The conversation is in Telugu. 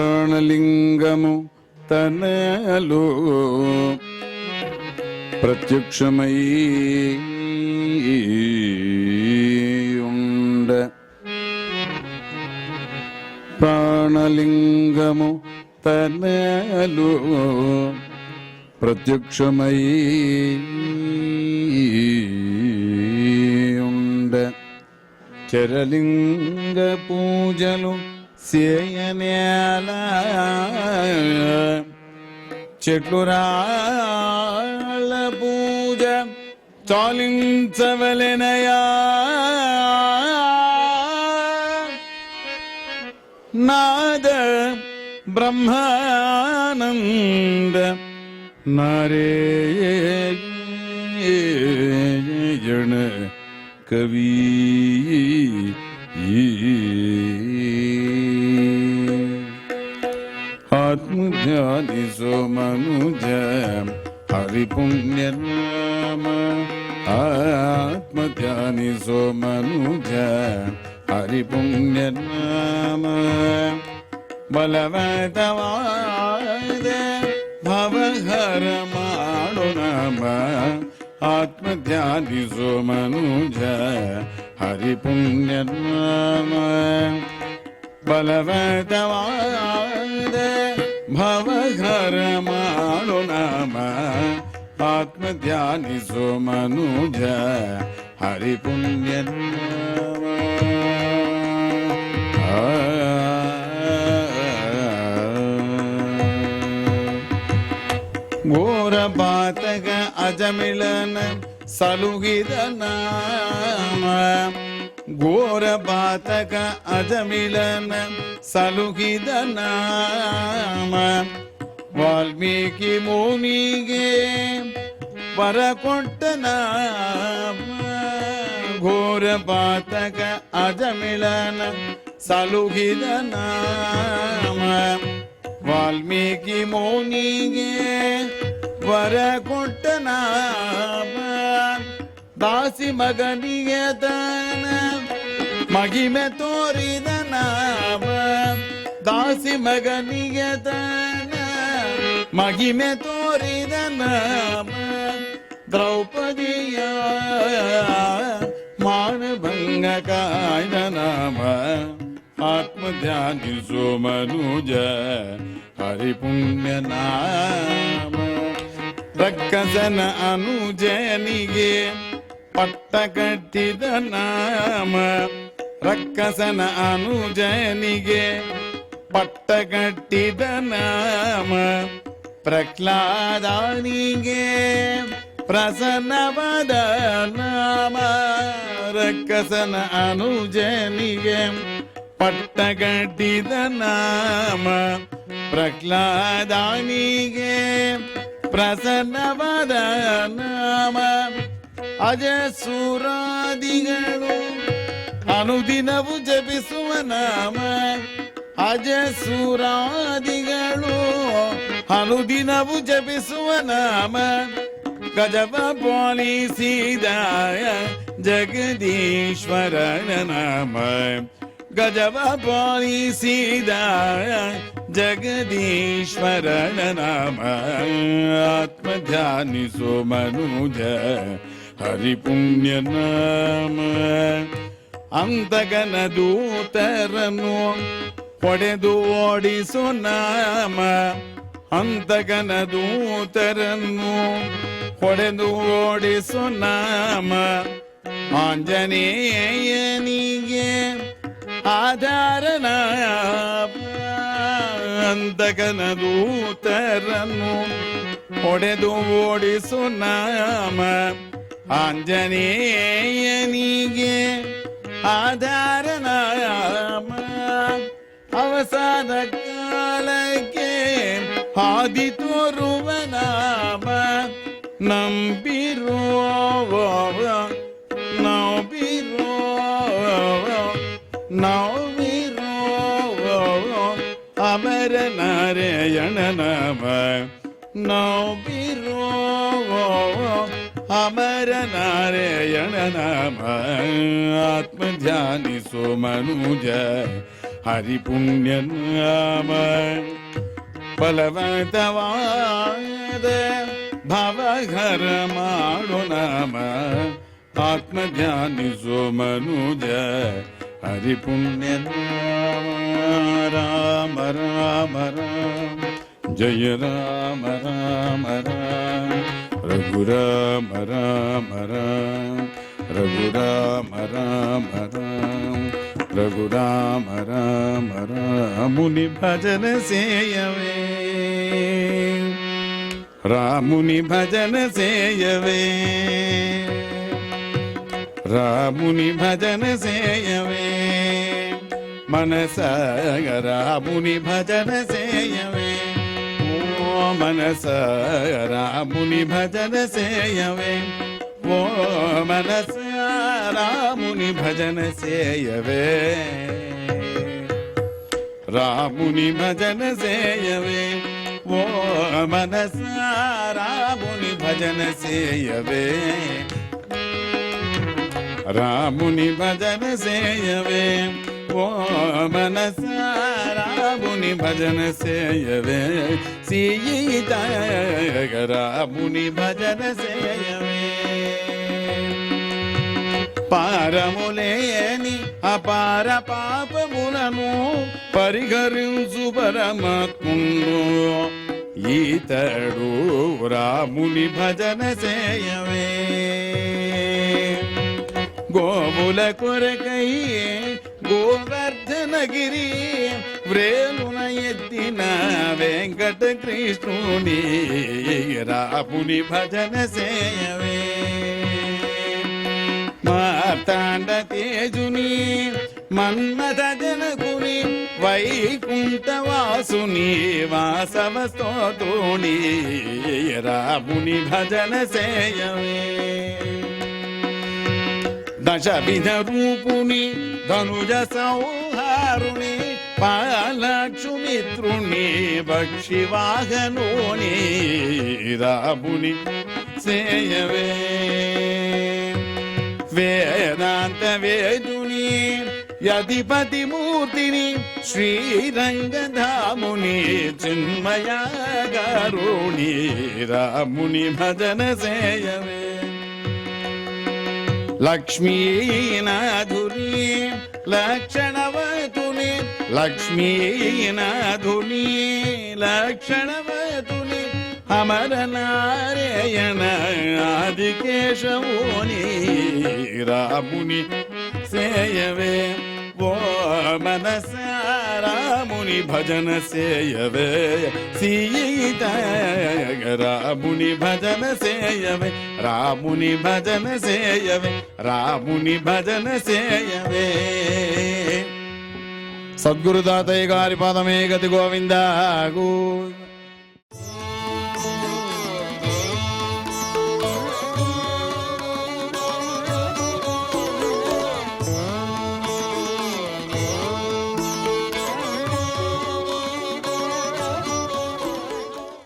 ప్రాణలింగము తనలు ప్రత్యక్షమయీ ప్రాణలింగము తనలో ప్రత్యక్షమై ఉండ చరలింగ పూజలు సేయనేల చెట్లు రాళ్ళ పూజ చాలించవలెనయా നാദ ബ്രഹ്മാനന്ദ നാരേയണ കവി ആത്മധ്യാതി സോമനുജ ഹരിപുണ്യനാമ. ആത്മധ്യാനി സോമനുജ హరిపుణ్యనామ బలవతవాద భవహర మాడు నామ ఆత్మధ్యాని సోమనుజ హరిపుణ్యనామ బలవతవాద భవహర మాడు నామ ஹரிபுண்ணியன் ಘೋರಪಾತಕ ಅಜಮಿಳನ ಸಲುಗಿದನಾಮ ಘೋರಪಾತಕ ಅಜಮಿಳನ ಸಲುಗಿದನಾಮ ವಾಲ್ಮೀಕಿ ಮುನಿಗೆ ಬರ ಕೊಟ್ಟನಾಮ ಘೋರ ಪಾತಕ ಅಜಮಿಳನ ಸಲುಗಿದ ನಾಮ ವಾಲ್ಮೀಕಿ ಮೌನಿಗೆ ವರ ಕೊಟ್ಟ ನಾಮ ದಾಸಿ ಮಗನಿಗೆ ತಾನ ಮಗಿಮೆ ತೋರಿದ ನಾಮ ದಾಸಿ ಮಗನಿಗೆ ತಾನ ಮಗಿಮೆ ತೋರಿದ ನಾಮ ದ್ರೌಪದಿಯ ಮಾನಭಂಗ ಕಾಯ್ದ ನಾಮ ಆತ್ಮಧ್ಯಾನಿ ಸೋಮನುಜ ಹರಿಪುಣ್ಯ ನಾಮ ರಕ್ಕಸನ ಅನುಜನಿಗೆ ಪಟ್ಟ ಕಟ್ಟಿದ ನಾಮ ರಕ್ಕಸನ ಅನುಜನಿಗೆ ಪಟ್ಟ ಕಟ್ಟಿದ ನಾಮ ಪ್ರಹ್ಲಾದಾನಿಗೆ ಪ್ರಸನ್ನವಾದ ನಾಮ ರಕ್ಕಸನ ಅನುಜನಿಗೆ ಪಟ್ಟಗಟ್ಟಿದ ನಾಮ ಪ್ರಹ್ಲಾದಾನಿಗೆ ಪ್ರಸನ್ನವಾದ ನಾಮ. ಅಜ ಸುರಾದಿಗಳು ಅನುದಿನವು ಜಪಿಸುವ ನಾಮ. ಅಜ ಸೂರಾದಿಗಳು ಅನುದಿನವು ಜಪಿಸುವ ನಾಮ. ಗಜವ ಪಾಲಿಸಿದ ಜಗದೀಶ್ವರನ ನಾಮ ಗಜವ ಪಾಲಿಸಿದ ಜಗದೀಶ್ವರನ ನಾಮ ಆತ್ಮಧ್ಯಾನಿಸೋ ಮನುಜ ಹರಿಪುಣ್ಯ ನಾಮ ಅಂತಗನ ದೂತರನು ಹೊಡೆದು ಓಡಿಸು ನಾಮ ಅಂತಗನ ದೂತರನ್ನು ಹೊಡೆದು ಓಡಿಸು ನಾಮ ಆಂಜನೇಯನಿಗೆ ಆಧಾರ ನಾಮ ಅಂತಗನ ದೂತರನ್ನು ಹೊಡೆದು ಓಡಿಸು ನಾಮ ಆಂಜನೇಯನಿಗೆ ಆಧಾರ ನಾಮ ಅವಸಾನ ಕಾಲಕ್ಕೆ ಹಾದಿ ತೋರುವ ನಾಮ ನಂಬಿರೋ ನಂಬಿರೋ ಅಮರ ನಾರಾಯಣ ನಾಮ ನಂಬಿರೋ ಅಮರ ನಾರಾಯಣ ನಾಮ ಆತ್ಮಧ್ಯಾನಿಸೋ ಮನುಜ ಹರಿಪುಣ್ಯ ನಾಮ ಬಲವಂತವಾದ ಭವಘರ ಮಾಡು ನಾಮ హరి పుణ్య రామ రామ రామ జయ రామ రామ రామ రఘు రామ రామ రామ రఘు రామ రామ రామ రఘు రామ రామ రాముని భజన సేయవే రాముని భజన సేయవే. రాముని భజన సేయవే. మనసగ రాముని భజన సేయవే. ఓ మనస రాముని భజన సేయవే. ఓ మనస రాముని భజన సేయవే. రాముని భజన సేయవే. ఓ మనస రాముని భజన సేయవే. రాముని భజన సేయవే. ఓ మనస రాముని భజన సేయవే. సీత రాముని భజన సేయవే. పారములేని అపార పాపములను పరిహరించు పరమాత్ముడు. ఈతడు రాముని భజన చేయవే గోవుల కొరకై గోవర్ధనగిరి వ్రేలున ఎత్తిన వెంకట కృష్ణుని రాపుని భజన సేయవే. మార్తాండ తేజుని మన్మథ జనకుని వైకుంఠవాసుని వాసవ స్తోత్రుని రాముని భజన సేయవే. దశవిధ రూపుని ధనుజ సంహారుని పాలక్షుమిత్రుని భక్షివాహనోని రాముని సేయవే. వేదాంత వేదుని యధిపతి మూర్తిని శ్రీరంగధాముని చిన్మయ గారుణి రాముని భజన సేయవే. లక్ష్మీనాధుని లక్షణవతుని లక్ష్మీనాధుని లక్షణవతుని అమర నారాయణ ఆదికేశవుని రాముని సేయవే ఓ మనసా రాముని భజన సేయవే. సీత రాముని భజన సేయవే. రాముని భజన సేయవే. రాముని భజన సేయవే. సద్గురు తాతయ్య గారి పదమే గతి గోవింద గోవింద